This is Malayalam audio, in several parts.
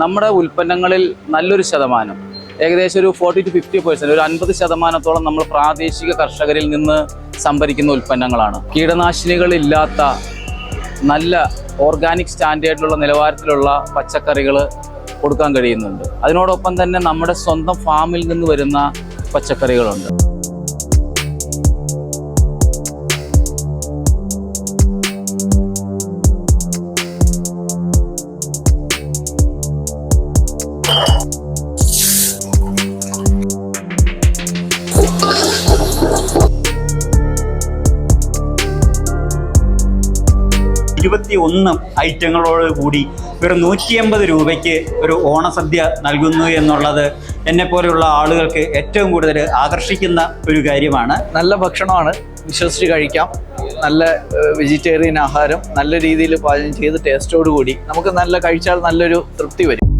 നമ്മുടെ ഉൽപ്പന്നങ്ങളിൽ നല്ലൊരു ശതമാനം ഏകദേശം ഒരു ഫോർട്ടി ടു ഫിഫ്റ്റി പെർസെന്റ് ഒരു അൻപത് ശതമാനത്തോളം നമ്മൾ പ്രാദേശിക കർഷകരിൽ നിന്ന് സംഭരിക്കുന്ന ഉൽപ്പന്നങ്ങളാണ്. കീടനാശിനികളില്ലാത്ത നല്ല ഓർഗാനിക് സ്റ്റാൻഡേർഡിലുള്ള നിലവാരത്തിലുള്ള പച്ചക്കറികൾ കൊടുക്കാൻ കഴിയുന്നുണ്ട്. അതിനോടൊപ്പം തന്നെ നമ്മുടെ സ്വന്തം ഫാമിൽ നിന്ന് വരുന്ന പച്ചക്കറികളുണ്ട്. ഒന്ന് ഐറ്റങ്ങളോട് കൂടി വെറും നൂറ്റി അമ്പത് രൂപയ്ക്ക് ഒരു ഓണസദ്യ നൽകുന്നു എന്നുള്ളത് എന്നെപ്പോലെയുള്ള ആളുകൾക്ക് ഏറ്റവും കൂടുതൽ ആകർഷിക്കുന്ന ഒരു കാര്യമാണ്. നല്ല ഭക്ഷണമാണ്. വിശ്വസിച്ച് കഴിക്കാം. നല്ല വെജിറ്റേറിയൻ ആഹാരം. നല്ല രീതിയിൽ പാചകം ചെയ്ത് ടേസ്റ്റോട് കൂടി നമുക്ക് നല്ല കഴിച്ചാൽ നല്ലൊരു തൃപ്തി വരും.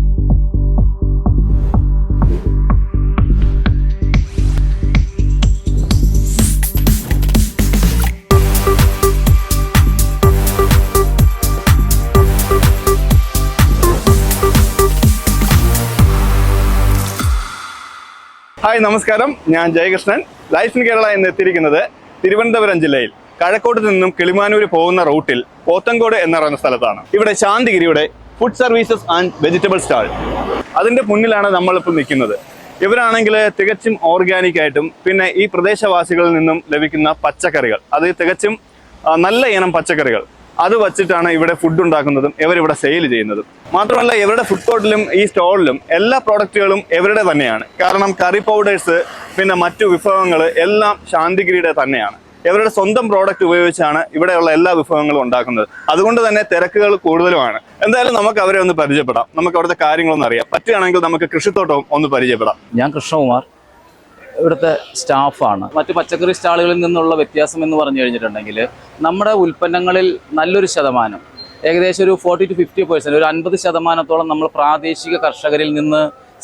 ഹായ് നമസ്കാരം. ഞാൻ ജയകൃഷ്ണൻ. ലൈഫ് ഇൻ കേരള എന്ന് എത്തിയിരിക്കുന്നത് തിരുവനന്തപുരം ജില്ലയിൽ. കഴക്കോട്ട് നിന്നും കിളിമാനൂർ പോകുന്ന റൂട്ടിൽ പോത്തങ്കോട് എന്ന് പറയുന്ന സ്ഥലത്താണ്. ഇവിടെ ശാന്തിഗിരിയുടെ food services and vegetable stall അതിന്റെ മുന്നിലാണ് നമ്മളിപ്പോൾ നിൽക്കുന്നത്. ഇവരാണെങ്കിൽ തികച്ചും ഓർഗാനിക് ആയിട്ടും പിന്നെ ഈ പ്രദേശവാസികളിൽ നിന്നും ലഭിക്കുന്ന പച്ചക്കറികൾ. അത് തികച്ചും നല്ല ഇനം പച്ചക്കറികൾ. അത് വച്ചിട്ടാണ് ഇവിടെ ഫുഡ് ഉണ്ടാക്കുന്നതും ഇവരിവിടെ സെയിൽ ചെയ്യുന്നതും. മാത്രമല്ല ഇവരുടെ ഫുഡ് കോർട്ടിലും ഈ സ്റ്റോളിലും എല്ലാ പ്രോഡക്റ്റുകളും ഇവരുടെ തന്നെയാണ്. കാരണം കറി പൗഡേഴ്സ് പിന്നെ മറ്റു വിഭവങ്ങൾ എല്ലാം ശാന്തിഗിരിയുടെ തന്നെയാണ്. ഇവരുടെ സ്വന്തം പ്രോഡക്റ്റ് ഉപയോഗിച്ചാണ് ഇവിടെയുള്ള എല്ലാ വിഭവങ്ങളും ഉണ്ടാക്കുന്നത്. അതുകൊണ്ട് തന്നെ തിരക്കുകൾ കൂടുതലുമാണ്. എന്തായാലും നമുക്ക് അവരെ ഒന്ന് പരിചയപ്പെടാം. നമുക്ക് അവിടുത്തെ കാര്യങ്ങളൊന്നും അറിയാം. പറ്റുകയാണെങ്കിൽ നമുക്ക് കൃഷിത്തോട്ടവും ഒന്ന് പരിചയപ്പെടാം. ഞാൻ കൃഷ്ണകുമാർ. ഇവിടുത്തെ സ്റ്റാഫാണ്. മറ്റു പച്ചക്കറി സ്റ്റാളുകളിൽ നിന്നുള്ള വ്യത്യാസം എന്ന് പറഞ്ഞു കഴിഞ്ഞിട്ടുണ്ടെങ്കിൽ നമ്മുടെ ഉൽപ്പന്നങ്ങളിൽ നല്ലൊരു ശതമാനം ഏകദേശം ഒരു ഫോർട്ടി ടു ഫിഫ്റ്റി പെർസെന്റ് ഒരു അൻപത് ശതമാനത്തോളം നമ്മൾ പ്രാദേശിക കർഷകരിൽ നിന്ന്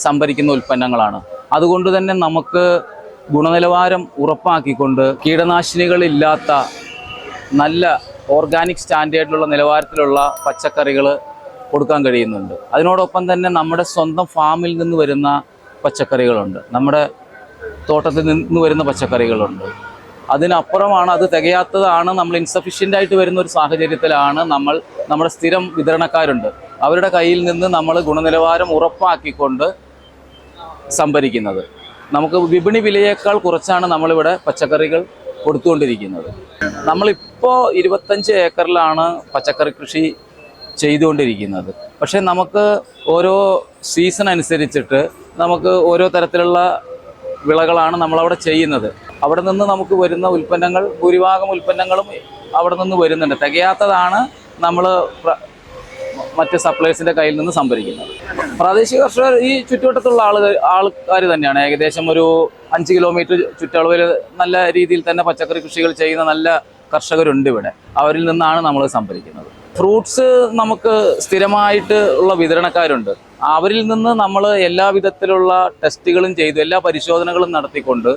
സംഭരിക്കുന്ന ഉൽപ്പന്നങ്ങളാണ്. അതുകൊണ്ട് തന്നെ നമുക്ക് ഗുണനിലവാരം ഉറപ്പാക്കിക്കൊണ്ട് കീടനാശിനികളില്ലാത്ത നല്ല ഓർഗാനിക് സ്റ്റാൻഡേർഡിലുള്ള നിലവാരത്തിലുള്ള പച്ചക്കറികൾ കൊടുക്കാൻ കഴിയുന്നുണ്ട്. അതിനോടൊപ്പം തന്നെ നമ്മുടെ സ്വന്തം ഫാമിൽ നിന്ന് വരുന്ന പച്ചക്കറികളുണ്ട്. നമ്മുടെ തോട്ടത്തിൽ നിന്ന് വരുന്ന പച്ചക്കറികളുണ്ട്. അതിനപ്പുറമാണ് അത് തികയാത്തതാണ് നമ്മൾ ഇൻസഫിഷ്യന്റ് ആയിട്ട് വരുന്ന ഒരു സാഹചര്യത്തിലാണ് നമ്മൾ നമ്മുടെ സ്ഥിരം വിതരണക്കാരുണ്ട്. അവരുടെ കയ്യിൽ നിന്ന് നമ്മൾ ഗുണനിലവാരം ഉറപ്പാക്കിക്കൊണ്ട് സംഭരിക്കുന്നത്. നമുക്ക് വിപണി വിലയേക്കാൾ കുറച്ചാണ് നമ്മളിവിടെ പച്ചക്കറികൾ കൊടുത്തുകൊണ്ടിരിക്കുന്നത്. നമ്മളിപ്പോൾ ഇരുപത്തഞ്ച് ഏക്കറിലാണ് പച്ചക്കറി കൃഷി ചെയ്തുകൊണ്ടിരിക്കുന്നത്. പക്ഷേ നമുക്ക് ഓരോ സീസൺ അനുസരിച്ചിട്ട് നമുക്ക് ഓരോ തരത്തിലുള്ള വിളകളാണ് നമ്മളവിടെ ചെയ്യുന്നത്. അവിടെ നിന്ന് നമുക്ക് വരുന്ന ഉൽപ്പന്നങ്ങൾ ഭൂരിഭാഗം ഉൽപ്പന്നങ്ങളും അവിടെ നിന്ന് വരുന്നുണ്ട്. തികയാത്തതാണ് നമ്മൾ മറ്റ് സപ്ലൈസിന്റെ കയ്യിൽ നിന്ന് സംഭരിക്കുന്നത്. പ്രാദേശിക കർഷകർ ഈ ചുറ്റുവട്ടത്തുള്ള ആളുകൾ ആൾക്കാർ തന്നെയാണ്. ഏകദേശം ഒരു അഞ്ച് കിലോമീറ്റർ ചുറ്റളവിൽ നല്ല രീതിയിൽ തന്നെ പച്ചക്കറി കൃഷികൾ ചെയ്യുന്ന നല്ല കർഷകരുണ്ട് ഇവിടെ. അവരിൽ നിന്നാണ് നമ്മൾ സംഭരിക്കുന്നത്. ഫ്രൂട്ട്സ് നമുക്ക് സ്ഥിരമായിട്ട് ഉള്ള വിതരണക്കാരുണ്ട്. അവരിൽ നിന്ന് നമ്മൾ എല്ലാ വിധത്തിലുള്ള ടെസ്റ്റുകളും ചെയ്തു എല്ലാ പരിശോധനകളും നടത്തിക്കൊണ്ട്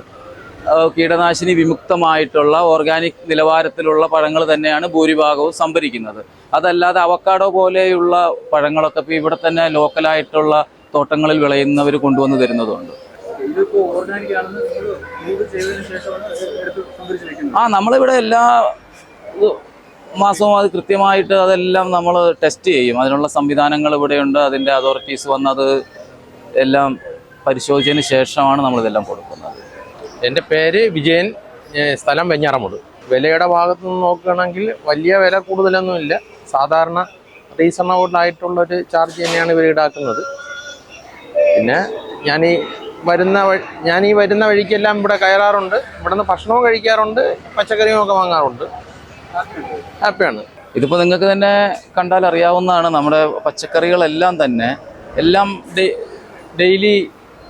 കീടനാശിനി വിമുക്തമായിട്ടുള്ള ഓർഗാനിക് നിലവാരത്തിലുള്ള പഴങ്ങൾ തന്നെയാണ് ഭൂരിഭാഗവും സംഭരിക്കുന്നത്. അതല്ലാതെ അവക്കാഡോ പോലെയുള്ള പഴങ്ങളൊക്കെ ഇപ്പോൾ ഇവിടെ തന്നെ ലോക്കലായിട്ടുള്ള തോട്ടങ്ങളിൽ വിളയുന്നവർ കൊണ്ടുവന്ന് തരുന്നതുണ്ട്. ആ നമ്മളിവിടെ എല്ലാ മാസവും അത് കൃത്യമായിട്ട് അതെല്ലാം നമ്മൾ ടെസ്റ്റ് ചെയ്യും. അതിനുള്ള സംവിധാനങ്ങൾ ഇവിടെയുണ്ട്. അതിന്റെ അതോറിറ്റീസ് വന്നത് എല്ലാം പരിശോധിച്ചതിന് ശേഷമാണ് നമ്മളിതെല്ലാം കൊടുക്കുന്നത്. എന്റെ പേര് വിജയൻ സ്ഥലം വെഞ്ഞാറമുട്. വിലയുടെ ഭാഗത്തു നിന്ന് നോക്കുകയാണെങ്കിൽ വലിയ വില കൂടുതലൊന്നുമില്ല സാധാരണ റീസണബിൾ ആയിട്ടുള്ളൊരു ചാർജ് തന്നെയാണ് ഇവർ ഈടാക്കുന്നത്. പിന്നെ ഞാൻ ഈ വരുന്ന ഞാൻ ഈ വരുന്ന വഴിക്കെല്ലാം ഇവിടെ കയറാറുണ്ട്. ഇവിടെ നിന്ന് ഭക്ഷണവും കഴിക്കാറുണ്ട് പച്ചക്കറിയും ഒക്കെ വാങ്ങാറുണ്ട്. ഹാപ്പിയാണ്. ഇതിപ്പോൾ നിങ്ങൾക്ക് തന്നെ കണ്ടാൽ അറിയാവുന്നതാണ് നമ്മുടെ പച്ചക്കറികളെല്ലാം തന്നെ എല്ലാം ഡെയിലി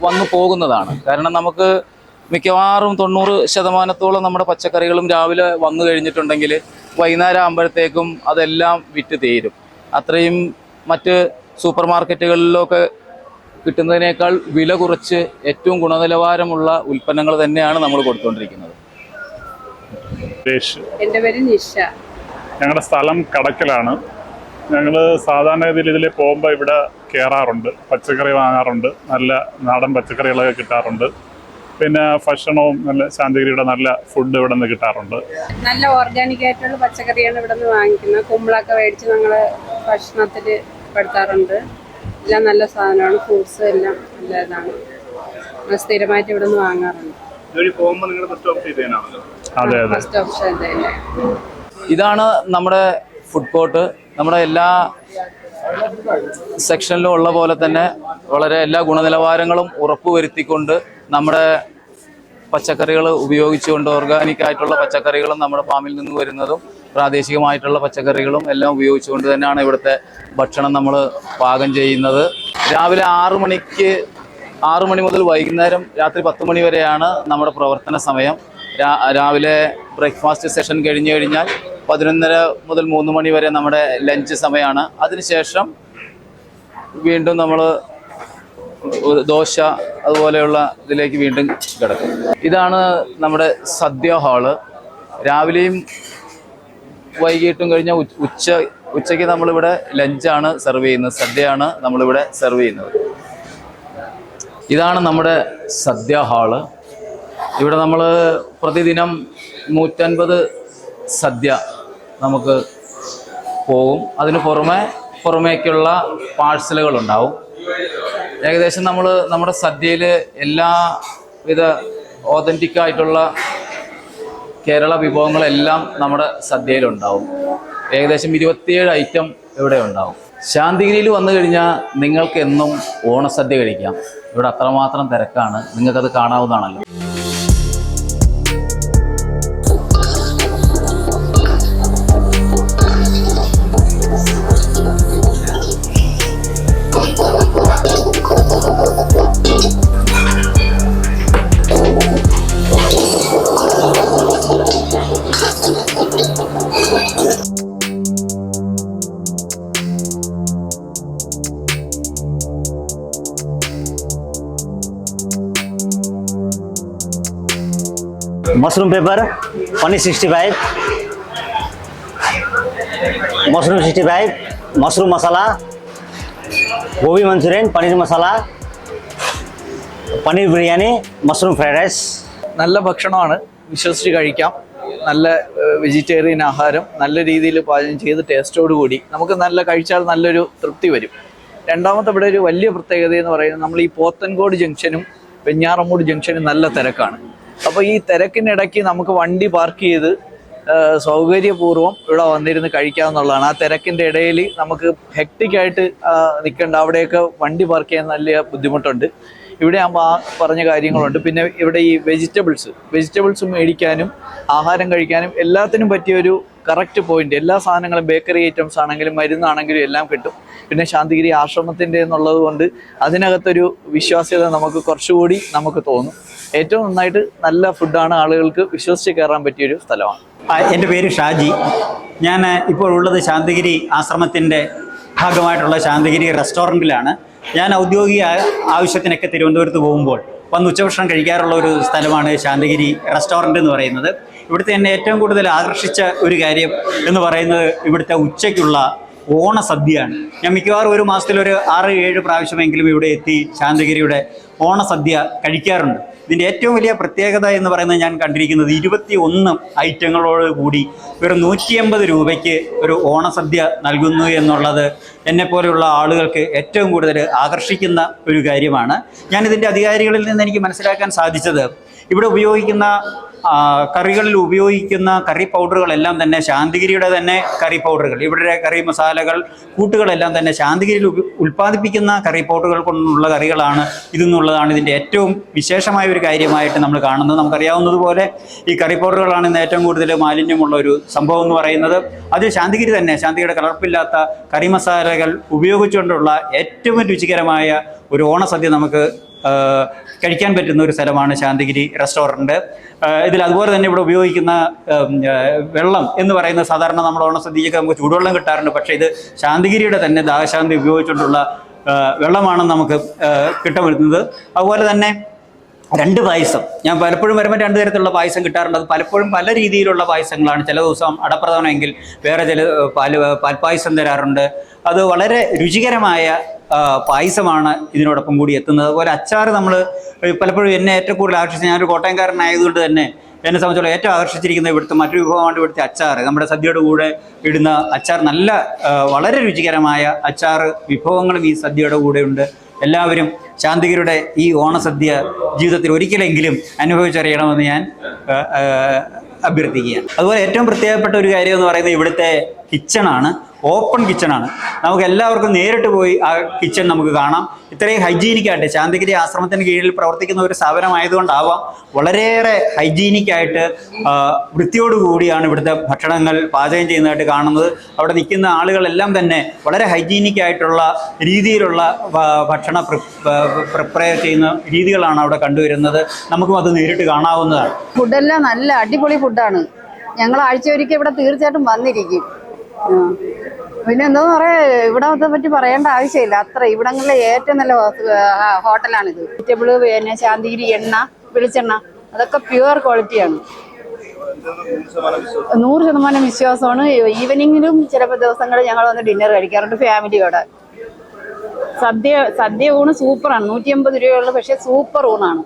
വന്നു പോകുന്നതാണ്. കാരണം നമുക്ക് മിക്കവാറും തൊണ്ണൂറ് ശതമാനത്തോളം നമ്മുടെ പച്ചക്കറികളും രാവിലെ വന്നു കഴിഞ്ഞിട്ടുണ്ടെങ്കിൽ വൈകുന്നേരം ആകുമ്പോഴത്തേക്കും അതെല്ലാം വിറ്റ് തീരും. അത്രയും മറ്റ് സൂപ്പർ മാർക്കറ്റുകളിലൊക്കെ കിട്ടുന്നതിനേക്കാൾ വില കുറച്ച് ഏറ്റവും ഗുണനിലവാരമുള്ള ഉൽപ്പന്നങ്ങൾ തന്നെയാണ് നമ്മൾ കൊടുത്തുകൊണ്ടിരിക്കുന്നത്. എന്റെ പേര് നിഷ. ഞങ്ങളുടെ സ്ഥലം കടക്കലാണ്. ഞങ്ങൾ സാധാരണഗതിയിൽ ഇതിൽ പോകുമ്പോൾ ഇവിടെ കയറാറുണ്ട് പച്ചക്കറി വാങ്ങാറുണ്ട്. നല്ല നാടൻ പച്ചക്കറികളൊക്കെ കിട്ടാറുണ്ട്. പിന്നെ ഭക്ഷണവും നല്ല ശാന്തിഗിരിയുടെ നല്ല ഫുഡ് ഇവിടെ നിന്ന് കിട്ടാറുണ്ട്. നല്ല ഓർഗാനിക് ആയിട്ടുള്ള പച്ചക്കറിയാണ് ഇവിടെ നിന്ന് വാങ്ങിക്കുന്നത്. കുമ്പളൊക്കെ മേടിച്ച് ഞങ്ങൾ ഭക്ഷണത്തിൽ പെടുത്താറുണ്ട്. എല്ലാം നല്ല സാധനമാണ്. ഫ്രൂട്ട്സ് എല്ലാം നല്ല ഇതാണ് സ്ഥിരമായിട്ട് ഇവിടെ നിന്ന് വാങ്ങാറുണ്ട്. പോകുമ്പോൾ സ്റ്റോപ്പ് ചെയ്തേനാണല്ലോ അതെ അതെ. ഇതാണ് നമ്മുടെ ഫുഡ് കോർട്ട് നമ്മുടെ എല്ലാ സെക്ഷനിലും ഉള്ള പോലെ തന്നെ വളരെ എല്ലാ ഗുണനിലവാരങ്ങളും ഉറപ്പുവരുത്തിക്കൊണ്ട് നമ്മുടെ പച്ചക്കറികൾ ഉപയോഗിച്ചുകൊണ്ട് ഓർഗാനിക് ആയിട്ടുള്ള പച്ചക്കറികളും നമ്മുടെ ഫാമിൽ നിന്ന് വരുന്നതും പ്രാദേശികമായിട്ടുള്ള പച്ചക്കറികളും എല്ലാം ഉപയോഗിച്ചുകൊണ്ട് തന്നെയാണ് ഇവിടുത്തെ ഭക്ഷണം നമ്മൾ പാകം ചെയ്യുന്നത്. രാവിലെ ആറു മണിക്ക് ആറു മണി മുതൽ വൈകുന്നേരം രാത്രി പത്ത് മണി വരെയാണ് നമ്മുടെ പ്രവർത്തന സമയം. രാവിലെ ബ്രേക്ക്ഫാസ്റ്റ് സെഷൻ കഴിഞ്ഞു കഴിഞ്ഞാൽ പതിനൊന്നര മുതൽ മൂന്ന് മണി വരെ നമ്മുടെ ലഞ്ച് സമയമാണ്. അതിനുശേഷം വീണ്ടും നമ്മൾ ദോശ അതുപോലെയുള്ള ഇതിലേക്ക് വീണ്ടും കിടക്കും. ഇതാണ് നമ്മുടെ സദ്യ ഹാൾ രാവിലെയും വൈകിട്ടും കഴിഞ്ഞ ഉച്ച- ഉച്ച ഉച്ചയ്ക്ക് നമ്മളിവിടെ ലഞ്ചാണ് സെർവ് ചെയ്യുന്നത്. സദ്യയാണ് നമ്മളിവിടെ സെർവ് ചെയ്യുന്നത്. ഇതാണ് നമ്മുടെ സദ്യ ഹാൾ ഇവിടെ നമ്മൾ പ്രതിദിനം നൂറ്റൻപത് സദ്യ നമുക്ക് പോകും. അതിന് പുറമെ പുറമേക്കുള്ള പാഴ്സലുകൾ ഉണ്ടാവും. ഏകദേശം നമ്മൾ നമ്മുടെ സദ്യയിൽ എല്ലാവിധ ഓതന്റിക് ആയിട്ടുള്ള കേരള വിഭവങ്ങളെല്ലാം നമ്മുടെ സദ്യയിലുണ്ടാവും ഏകദേശം ഇരുപത്തിയേഴ് ഐറ്റം ഇവിടെ ഉണ്ടാവും. ശാന്തിഗിരിയിൽ വന്നു കഴിഞ്ഞാൽ നിങ്ങൾക്ക് എന്നും ഓണസദ്യ കഴിക്കാം. ഇവിടെ അത്രമാത്രം തിരക്കാണ്. നിങ്ങൾക്കത് കാണാവുന്നതാണല്ലോ. mushroom pepper paneer sixty five mushroom sixty five mushroom masala gobi manchurian paneer masala paneer biryani mushroom fried rice നല്ല ഭക്ഷണമാണ് വിശ്വസിച്ച് കഴിക്കാം നല്ല വെജിറ്റേറിയൻ ആഹാരം നല്ല രീതിയിൽ പാചകം ചെയ്ത് ടേസ്റ്റോട് കൂടി നമുക്ക് നല്ല കഴിച്ചാൽ നല്ലൊരു തൃപ്തി വരും രണ്ടാമത്തെ ഇവിടെ ഒരു വലിയ പ്രത്യേകത എന്ന് പറയുന്നത് നമ്മൾ ഈ പോത്തൻകോട് ജംഗ്ഷനും വെഞ്ഞാറമൂട് ജംഗ്ഷനും നല്ല തിരക്കാണ് അപ്പോൾ ഈ തിരക്കിനിടയ്ക്ക് നമുക്ക് വണ്ടി പാർക്ക് ചെയ്ത് സൗകര്യപൂർവം ഇവിടെ വന്നിരുന്ന് കഴിക്കാമെന്നുള്ളതാണ് ആ തിരക്കിന്റെ ഇടയിൽ നമുക്ക് ഹെക്ടിക്കായിട്ട് നിൽക്കേണ്ട അവിടെയൊക്കെ വണ്ടി പാർക്ക് ചെയ്യാൻ നല്ല ബുദ്ധിമുട്ടുണ്ട്. ഇവിടെ ആകുമ്പോൾ ആ പറഞ്ഞ കാര്യങ്ങളുണ്ട്. പിന്നെ ഇവിടെ ഈ വെജിറ്റബിൾസ് വെജിറ്റബിൾസ് മേടിക്കാനും ആഹാരം കഴിക്കാനും എല്ലാത്തിനും പറ്റിയ ഒരു കറക്റ്റ് പോയിന്റ് എല്ലാ സാധനങ്ങളും ബേക്കറി ഐറ്റംസ് ആണെങ്കിലും മരുന്നാണെങ്കിലും എല്ലാം കിട്ടും. പിന്നെ ശാന്തിഗിരി ആശ്രമത്തിന്റെ എന്നുള്ളത് കൊണ്ട് അതിനകത്തൊരു വിശ്വാസ്യത നമുക്ക് കുറച്ചുകൂടി നമുക്ക് തോന്നും. ഏറ്റവും നന്നായിട്ട് നല്ല ഫുഡാണ് ആളുകൾക്ക് വിശ്വസിച്ച് കയറാൻ പറ്റിയൊരു സ്ഥലമാണ്. എന്റെ പേര് ഷാജി. ഞാൻ ഇപ്പോൾ ഉള്ളത് ശാന്തിഗിരി ആശ്രമത്തിന്റെ ഭാഗമായിട്ടുള്ള ശാന്തിഗിരി റെസ്റ്റോറന്റിലാണ്. ഞാൻ ഔദ്യോഗിക ആവശ്യത്തിനൊക്കെ തിരുവനന്തപുരത്ത് പോകുമ്പോൾ വന്ന് ഉച്ചഭക്ഷണം കഴിക്കാറുള്ള ഒരു സ്ഥലമാണ് ശാന്തിഗിരി റെസ്റ്റോറന്റ് എന്ന് പറയുന്നത്. ഇവിടുത്തെ എന്നെ ഏറ്റവും കൂടുതൽ ആകർഷിച്ച ഒരു കാര്യം എന്ന് പറയുന്നത് ഇവിടുത്തെ ഉച്ചയ്ക്കുള്ള ഓണസദ്യയാണ് ഞാൻ മിക്കവാറും ഒരു മാസത്തിൽ ഒരു ആറ് ഏഴ് പ്രാവശ്യമെങ്കിലും ഇവിടെ എത്തി ശാന്തഗിരിയുടെ ഓണസദ്യ കഴിക്കാറുണ്ട്. ഇതിന്റെ ഏറ്റവും വലിയ പ്രത്യേകത എന്ന് പറയുന്നത് ഞാൻ കണ്ടിരിക്കുന്നത് ഇരുപത്തി ഒന്ന് ഐറ്റങ്ങളോട് കൂടി വെറും നൂറ്റി അമ്പത് രൂപയ്ക്ക് ഒരു ഓണസദ്യ നൽകുന്നു എന്നുള്ളത് എന്നെപ്പോലെയുള്ള ആളുകൾക്ക് ഏറ്റവും കൂടുതൽ ആകർഷിക്കുന്ന ഒരു കാര്യമാണ്. ഞാൻ ഇതിന്റെ അധികാരികളിൽ നിന്ന് എനിക്ക് മനസ്സിലാക്കാൻ സാധിച്ചത് ഇവിടെ ഉപയോഗിക്കുന്ന കറികളിൽ ഉപയോഗിക്കുന്ന കറി പൗഡറുകളെല്ലാം തന്നെ ശാന്തിഗിരിയുടെ തന്നെ കറി പൗഡറുകൾ. ഇവിടെ കറി മസാലകൾ കൂട്ടുകളെല്ലാം തന്നെ ശാന്തിഗിരിയിൽ ഉൽപ്പാദിപ്പിക്കുന്ന കറി പൗഡറുകൾ കൊണ്ടുള്ള കറികളാണ് ഇതെന്നുള്ളതാണ് ഇതിന്റെ ഏറ്റവും വിശേഷമായ ഒരു കാര്യമായിട്ട് നമ്മൾ കാണുന്നത്. നമുക്കറിയാവുന്നതുപോലെ ഈ കറി പൗഡറുകളാണ് ഇന്ന് ഏറ്റവും കൂടുതൽ മാലിന്യമുള്ള ഒരു സംഭവം എന്ന് പറയുന്നത്. അത് ശാന്തിഗിരി തന്നെ ശാന്തിഗിരിയുടെ കലർപ്പില്ലാത്ത കറി മസാലകൾ ഉപയോഗിച്ചുകൊണ്ടുള്ള ഏറ്റവും രുചികരമായ ഒരു ഓണസദ്യ നമുക്ക് കഴിക്കാൻ പറ്റുന്ന ഒരു സ്ഥലമാണ് ശാന്തിഗിരി റെസ്റ്റോറന്റ്. ഇതിൽ അതുപോലെ തന്നെ ഇവിടെ ഉപയോഗിക്കുന്ന വെള്ളം എന്ന് പറയുന്നത് സാധാരണ നമ്മൾ ഓണസദ്യയൊക്കെ നമുക്ക് ചൂടുവെള്ളം കിട്ടാറുണ്ട്. പക്ഷേ ഇത് ശാന്തിഗിരിയുടെ തന്നെ ദാഹശാന്തി ഉപയോഗിച്ചുകൊണ്ടുള്ള വെള്ളമാണ് നമുക്ക് കിട്ടുന്നത് അതുപോലെ തന്നെ രണ്ട് പായസം. ഞാൻ പലപ്പോഴും വരുമ്പോൾ രണ്ട് തരത്തിലുള്ള പായസം കിട്ടാറുണ്ട്. അത് പലപ്പോഴും പല രീതിയിലുള്ള പായസങ്ങളാണ്. ചില ദിവസം അടപ്രധാനമെങ്കിൽ വേറെ ചില പാൽ പാൽപ്പായസം തരാറുണ്ട്. അത് വളരെ രുചികരമായ പായസമാണ് ഇതിനോടൊപ്പം കൂടി എത്തുന്നത്. അതുപോലെ അച്ചാർ നമ്മൾ പലപ്പോഴും എന്നെ ഏറ്റവും കൂടുതൽ ആകർഷിച്ച ഞാനൊരു കോട്ടയംകാരനായതുകൊണ്ട് തന്നെ എന്നെ സംബന്ധിച്ചോളം ഏറ്റവും ആകർഷിച്ചിരിക്കുന്ന ഇവിടുത്തെ മറ്റൊരു വിഭവമാണ് ഇവിടുത്തെ അച്ചാർ നമ്മുടെ സദ്യയുടെ കൂടെ ഇടുന്ന അച്ചാർ നല്ല വളരെ രുചികരമായ അച്ചാർ വിഭവങ്ങളും ഈ സദ്യയുടെ കൂടെ ഉണ്ട്. എല്ലാവരും ശാന്തികരുടെ ഈ ഓണസദ്യ ജീവിതത്തിൽ ഒരിക്കലെങ്കിലും അനുഭവിച്ചറിയണമെന്ന് ഞാൻ അഭ്യർത്ഥിക്കുകയാണ്. അതുപോലെ ഏറ്റവും പ്രത്യേകപ്പെട്ട ഒരു കാര്യം എന്ന് പറയുന്നത് ഇവിടുത്തെ കിച്ചണാണ് ഓപ്പൺ കിച്ചണാണ്. നമുക്ക് എല്ലാവർക്കും നേരിട്ട് പോയി ആ കിച്ചൺ നമുക്ക് കാണാം. ഇത്രയും ഹൈജീനിക് ആയിട്ട് ശാന്തിഗിരി ആശ്രമത്തിന് കീഴിൽ പ്രവർത്തിക്കുന്ന ഒരു സ്ഥാപനമായതുകൊണ്ടാവാം വളരെയേറെ ഹൈജീനിക് ആയിട്ട് വൃത്തിയോടുകൂടിയാണ് ഇവിടുത്തെ ഭക്ഷണങ്ങൾ പാചകം ചെയ്യുന്നതായിട്ട് കാണുന്നത്. അവിടെ നിൽക്കുന്ന ആളുകളെല്ലാം തന്നെ വളരെ ഹൈജീനിക് ആയിട്ടുള്ള രീതിയിലുള്ള ഭക്ഷണ പ്രിപ്പയർ ചെയ്യുന്ന രീതികളാണ് അവിടെ കണ്ടുവരുന്നത്. നമുക്കും അത് നേരിട്ട് കാണാവുന്നതാണ്. ഫുഡെല്ലാം നല്ല അടിപൊളി ഫുഡാണ്. ഞങ്ങൾ ആഴ്ച ഒരിക്കൽ ഇവിടെ തീർച്ചയായിട്ടും വന്നിരിക്കും. പിന്നെ എന്താന്ന് പറയാ ഇവിടെ പറ്റി പറയേണ്ട ആവശ്യമില്ല. അത്ര ഇവിടങ്ങളിലെ ഏറ്റവും നല്ല ഹോട്ടലാണിത്. വെജിറ്റബിൾ പിന്നെ ശാന്തിഗിരി എണ്ണ വെളിച്ചെണ്ണ അതൊക്കെ പ്യുവർ ക്വാളിറ്റിയാണ്. നൂറ് ശതമാനം വിശ്വാസമാണ്. ഈവനിങ്ങിലും ചിലപ്പോൾ ദിവസങ്ങളിൽ ഞങ്ങൾ വന്ന് ഡിന്നർ കഴിക്കാറുണ്ട് ഫാമിലിയോടെ സദ്യ സദ്യ ഊണ് സൂപ്പറാണ്. നൂറ്റി അമ്പത് രൂപയുള്ള പക്ഷേ സൂപ്പർ ഊണാണ്.